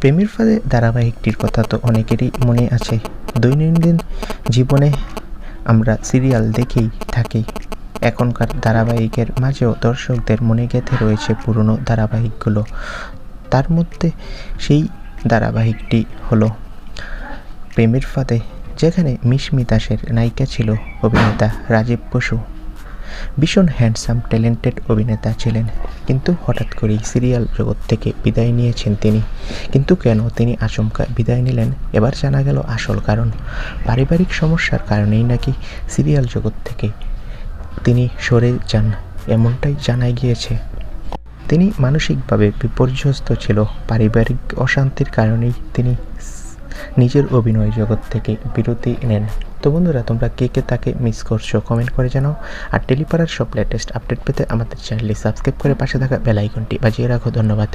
প্রেমের ফাঁদে ধারাবাহিকটির কথা তো অনেকেরই মনে আছে। দৈনন্দিন জীবনে আমরা সিরিয়াল দেখেই থাকি। এখনকার ধারাবাহিকের মাঝেও দর্শকদের মনে গেঁথে রয়েছে পুরনো ধারাবাহিকগুলো। তার মধ্যে সেই ধারাবাহিকটি হলো প্রেমের ফাঁদে, যেখানে মিশমি দাসের নায়িকা ছিল অভিনেতা রাজীব বসু। ভীষণ হ্যান্ডসাম ট্যালেন্টেড অভিনেতা ছিলেন। কিন্তু হঠাৎ করেই সিরিয়াল জগৎ থেকে বিদায় নিয়েছেন তিনি। কিন্তু কেন তিনি আচমকা বিদায় নিলেন, এবার জানা গেল আসল কারণ। পারিবারিক সমস্যার কারণেই নাকি সিরিয়াল জগৎ থেকে তিনি সরে যান, এমনটাই জানা গিয়েছে। তিনি মানসিকভাবে বিপর্যস্ত ছিল, পারিবারিক অশান্তির কারণেই তিনি নিজের অভিনয় জগৎ থেকে বিরতি নেন। তো বন্ধুরা, তোমরা কে কে তাকে মিস করছ কমেন্ট করে জানাও। আর টেলিপাড়ার সব লেটেস্ট আপডেট পেতে আমাদের চ্যানেলটি সাবস্ক্রাইব করে পাশে থাকা বেল আইকনটি বাজিয়ে রাখো। ধন্যবাদ।